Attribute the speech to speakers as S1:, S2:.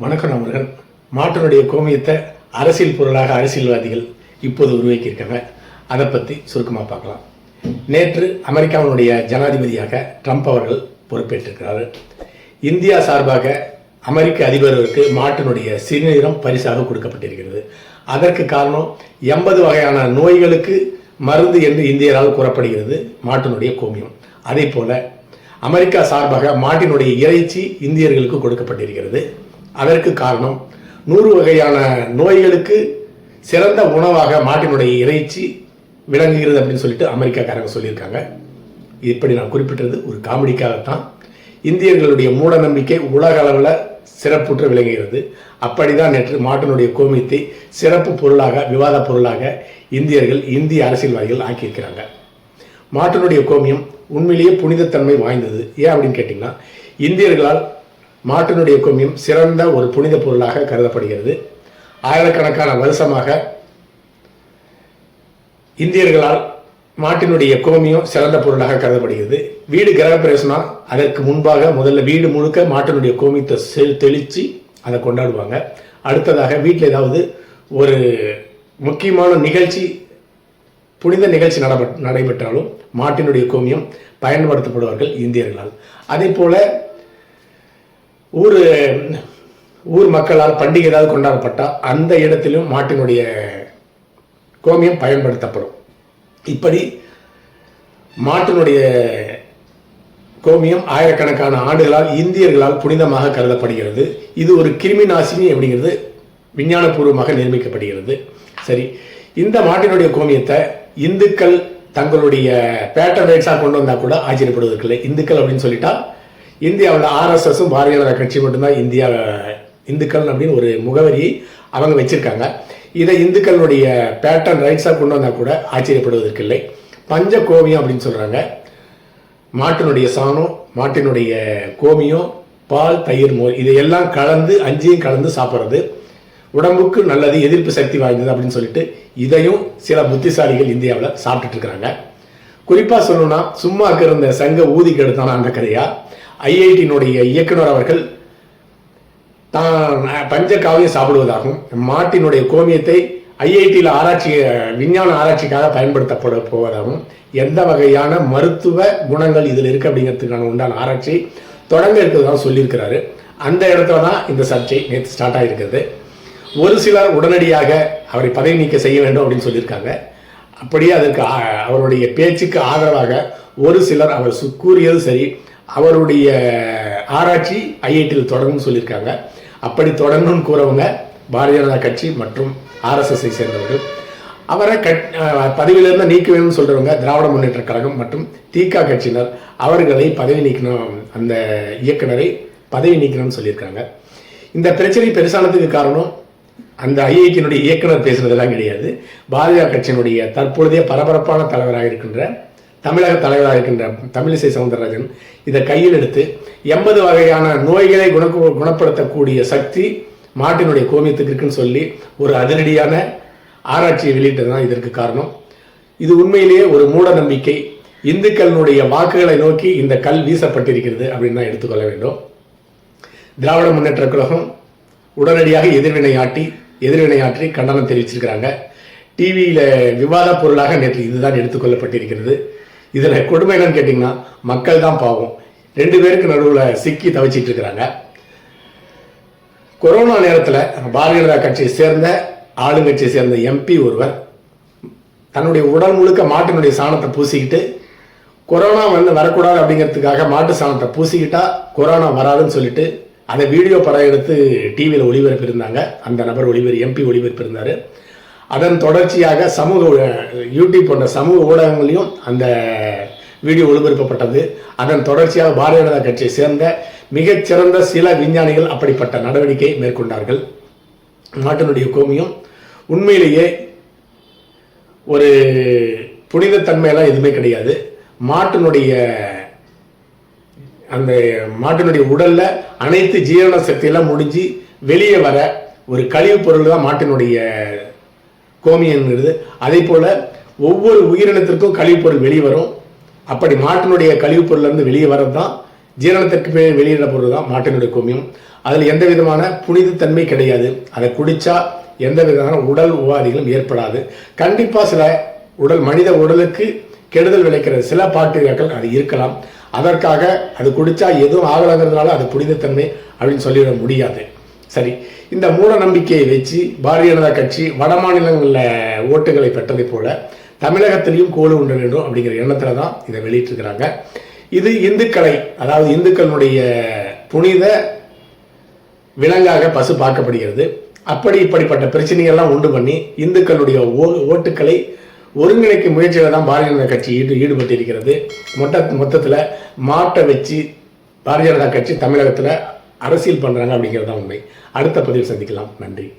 S1: வணக்கம் நண்பர்கள். மாட்டினுடைய கோமியத்தை அரசியல் பொருளாக அரசியல்வாதிகள் இப்போது உருவாக்கியிருக்காங்க. அதை பற்றி சுருக்கமாக பார்க்கலாம். நேற்று அமெரிக்காவினுடைய ஜனாதிபதியாக ட்ரம்ப் அவர்கள் பொறுப்பேற்றிருக்கிறார். இந்தியா சார்பாக அமெரிக்க அதிபருக்கு மாட்டினுடைய சிறுநீரம் பரிசாக கொடுக்கப்பட்டிருக்கிறது. அதற்கு காரணம் எண்பது வகையான நோய்களுக்கு மருந்து என்று இந்தியரால் கூறப்படுகிறது மாட்டினுடைய கோமியம். அதே போல அமெரிக்கா சார்பாக மாட்டினுடைய இறைச்சி இந்தியர்களுக்கு கொடுக்கப்பட்டிருக்கிறது. அதற்கு காரணம் நூறு வகையான நோய்களுக்கு சிறந்த உணவாக மாட்டினுடைய இறைச்சி விளங்குகிறது அப்படின்னு சொல்லிட்டு அமெரிக்காக்காரங்க சொல்லியிருக்காங்க. இப்படி நான் குறிப்பிட்டது ஒரு காமெடிக்காகத்தான். இந்தியர்களுடைய மூட நம்பிக்கை உலக அளவில் சிறப்புற்று விளங்குகிறது. அப்படிதான் நேற்று மாட்டினுடைய கோமியத்தை சிறப்பு பொருளாக விவாத பொருளாக இந்தியர்கள் இந்திய அரசியல்வாதிகள் ஆக்கியிருக்கிறாங்க. மாட்டினுடைய கோமியம் உண்மையிலேயே புனிதத்தன்மை வாய்ந்தது. ஏன் அப்படின்னு கேட்டிங்கன்னா இந்தியர்களால் மாட்டினுடைய கோமியம் சிறந்த ஒரு புனித பொருளாக கருதப்படுகிறது. ஆயிரக்கணக்கான வருஷமாக இந்தியர்களால் மாட்டினுடைய கோமியம் சிறந்த பொருளாக கருதப்படுகிறது. வீடு கிரகப்பிரவேசனா அதற்கு முன்பாக முதல்ல வீடு முழுக்க மாட்டினுடைய கோமியத்தை செ- தெளித்து அதை கொண்டாடுவாங்க. அடுத்ததாக வீட்டில் ஏதாவது ஒரு முக்கியமான நிகழ்ச்சி புனித நிகழ்ச்சி நடப- நடைபெற்றாலும் மாட்டினுடைய கோமியம் பயன்படுத்தப்படுவார்கள் இந்தியர்களால். அதே போல ஊர் ஊர் மக்களால் பண்டிகை ஏதாவது கொண்டாடப்பட்டால் அந்த இடத்திலும் மாட்டினுடைய கோமியம் பயன்படுத்தப்படும். இப்படி மாட்டினுடைய கோமியம் ஆயிரக்கணக்கான ஆண்டுகளால் இந்தியர்களால் புனிதமாக கருதப்படுகிறது. இது ஒரு கிருமி நாசினி அப்படிங்கிறது விஞ்ஞானபூர்வமாக நிர்மிக்கப்படுகிறது சரி இந்த மாட்டினுடைய கோமியத்தை இந்துக்கள் தங்களுடைய பேட்டர் ரைட்ஸாக கொண்டு வந்தால் கூட ஆச்சரியப்படுவதற்கில்லை இந்துக்கள் அப்படின்னு சொல்லிட்டா இந்தியாவில் ஆர்எஸ்எஸும் பாரதிய ஜனதா கட்சி மட்டும்தான் இந்தியா இந்துக்கள் அப்படின்னு ஒரு முகவரியை அவங்க வச்சிருக்காங்க. இதை இந்துக்களுடைய பேட்டர்ன் ரைட்ஸாக கொண்டு வந்தால் கூட ஆச்சரியப்படுவதற்கில்லை பஞ்ச கோமியம் அப்படின்னு சொல்கிறாங்க மாட்டினுடைய சாணம் மாட்டினுடைய கோமியம் பால் தயிர் மோர் இதையெல்லாம் கலந்து அஞ்சையும் கலந்து சாப்பிட்றது. உடம்புக்கு நல்லது எதிர்ப்பு சக்தி வாய்ந்தது அப்படின்னு சொல்லிட்டு இதையும் சில புத்திசாலிகள் இந்தியாவில் சாப்பிட்டுட்டு இருக்கிறாங்க. குறிப்பாக சொல்லணும்னா சும்மா இருக்கிற சங்க ஊதி கெடுத்தான அந்த கதையாக ஐஐடியினுடைய இயக்குனர் அவர்கள் தான் பஞ்ச காவியம் சாப்பிடுவதாகவும் மாட்டினுடைய கோமியத்தை ஐஐடியில் ஆராய்ச்சி விஞ்ஞான ஆராய்ச்சிக்காக பயன்படுத்தப்பட போவதாகவும் எந்த வகையான மருத்துவ குணங்கள் இதில் இருக்கு அப்படிங்கிறதுக்கான உண்டான ஆராய்ச்சி தொடங்க இருக்கிறதாக சொல்லியிருக்கிறாரு. அந்த இடத்துல தான் இந்த சர்ச்சை நேற்று ஸ்டார்ட் ஆகிருக்கிறது ஒரு சிலர் உடனடியாக அவரை பதவி நீக்க செய்ய வேண்டும் அப்படின்னு சொல்லியிருக்காங்க. அப்படியே அதற்கு ஆ- அவருடைய பேச்சுக்கு ஆதரவாக ஒரு சிலர் அவர் கூறியது சரி அவருடைய ஆராய்ச்சி ஐஐடியில் தொடங்கும் சொல்லியிருக்காங்க. அப்படி தொடங்கணும்னு கூறவங்க பாரதிய ஜனதா கட்சி மற்றும் ஆர்எஸ்எஸ்ஐ சேர்ந்தவர்கள். அவரை கட் பதவியிலிருந்து நீக்க வேணும்னு சொல்கிறவங்க திராவிட முன்னேற்ற கழகம் மற்றும் திக கட்சியினர். அவர்களை பதவி நீக்கணும் அந்த இயக்குனரை பதவி நீக்கணும்னு சொல்லியிருக்காங்க. இந்த பிரச்சனை பெருசானதுக்கு காரணம் அந்த ஐஐடியினுடைய இயக்குனர் பேசுனதெல்லாம் கிடையாது. பாரதிய கட்சியினுடைய தற்பொழுதைய பரபரப்பான தலைவராக இருக்கின்ற தமிழக தலைவராக இருக்கின்ற தமிழிசை சவுந்தரராஜன் இதை கையில் எடுத்து எண்பது வகையான நோய்களை குண குணப்படுத்தக்கூடிய சக்தி மாட்டினுடைய கோமியத்துக்கு இருக்குன்னு சொல்லி ஒரு அதிரடியான ஆராய்ச்சியை வெளியிட்டது தான் இதற்கு காரணம். இது உண்மையிலேயே ஒரு மூட நம்பிக்கை. இந்துக்களினுடைய வாக்குகளை நோக்கி இந்த கல் வீசப்பட்டிருக்கிறது அப்படின்னு தான் எடுத்துக்கொள்ள வேண்டும். திராவிட முன்னேற்ற கழகம் உடனடியாக எதிர்வினையாட்டி எதிர்வினையாற்றி கண்டனம் தெரிவிச்சிருக்கிறாங்க. டிவியில் விவாத பொருளாக நேற்று இதுதான் எடுத்துக்கொள்ளப்பட்டிருக்கிறது இதில் கொடுமை என்னன்னு கேட்டிங்கன்னா மக்கள் தான் பாவம். ரெண்டு பேருக்கு நடுவில் சிக்கி தவிச்சிட்டு இருக்கிறாங்க. கொரோனா நேரத்தில் பாரதிய ஜனதா கட்சியை சேர்ந்த ஆளுங்கட்சியை சேர்ந்த எம்பி ஒருவர் தன்னுடைய உடல் முழுக்க மாட்டினுடைய சாணத்தை பூசிக்கிட்டு கொரோனா வந்து வரக்கூடாது அப்படிங்கிறதுக்காக மாட்டு சாணத்தை பூசிக்கிட்டா கொரோனா வராதுன்னு சொல்லிட்டு அந்த வீடியோ படம் எடுத்து டிவியில் ஒளிபரப்பியிருந்தாங்க. அந்த நபர் ஒளிபரப்பு எம்பி ஒளிபரப்பியிருந்தார். அதன் தொடர்ச்சியாக சமூக யூடியூப் போன்ற சமூக ஊடகங்களையும் அந்த வீடியோ ஒளிபரப்பப்பட்டது. அதன் தொடர்ச்சியாக பாரதிய ஜனதா கட்சியை சேர்ந்த மிகச்சிறந்த சில விஞ்ஞானிகள் அப்படிப்பட்ட நடவடிக்கை மேற்கொண்டார்கள். மாட்டினுடைய கோமியம் உண்மையிலேயே ஒரு புனிதத்தன்மையெல்லாம் எதுவுமே கிடையாது. மாட்டினுடைய அந்த மாட்டினுடைய உடலில் அனைத்து ஜீரண சக்தியெல்லாம் முடிஞ்சு வெளியே வர ஒரு கழிவுப் பொருள் தான் மாட்டினுடைய கோமியங்கிறது அதே போல் ஒவ்வொரு உயிரினத்திற்கும் கழிவுப்பொருள் வெளியே வரும். அப்படி மாட்டினுடைய கழிவுப்பொருள்லேருந்து வெளியே வர்றது தான் ஜீரணத்திற்கு வெளியிட பொருள் தான் மாட்டினுடைய கோமியம். அதில் எந்த விதமான புனிதத்தன்மை கிடையாது. அதை குடித்தா எந்த விதமான உடல் உபாதைகளும் ஏற்படாது. கண்டிப்பாக சில உடல் மனித உடலுக்கு கெடுதல் விளைக்கிற சில பாக்டீரியாக்கள் அது இருக்கலாம். அதற்காக அது குடித்தா எதுவும் ஆகலைங்கிறதுனால அது புனிதத்தன்மை அப்படின்னு சொல்லிவிட முடியாது. சரி இந்த மூட நம்பிக்கையை வச்சு பாரதிய ஜனதா கட்சி வட மாநிலங்களில் ஓட்டுகளை பெற்றதைப் போல தமிழகத்திலையும் கோலு உண்ட வேண்டும் அப்படிங்கிற எண்ணத்தில் தான் இதை வெளியிட்டிருக்கிறாங்க. இது இந்துக்களை அதாவது இந்துக்களுடைய புனித விலங்காக பசு பார்க்கப்படுகிறது. அப்படி இப்படிப்பட்ட பிரச்சனைகள்லாம் உண்டு பண்ணி இந்துக்களுடைய ஓ ஓட்டுக்களை ஒருங்கிணைக்கும் முயற்சியில் தான் பாரதிய ஜனதா கட்சி ஈடு ஈடுபட்டிருக்கிறது. மொத்த மொத்தத்தில் மாட்டை வச்சு பாரதிய ஜனதா கட்சி தமிழகத்தில் அரசியல் பண்ணுறாங்க அப்படிங்கிறது தான் உண்மை. அடுத்த பதிவில் சந்திக்கலாம். நன்றி.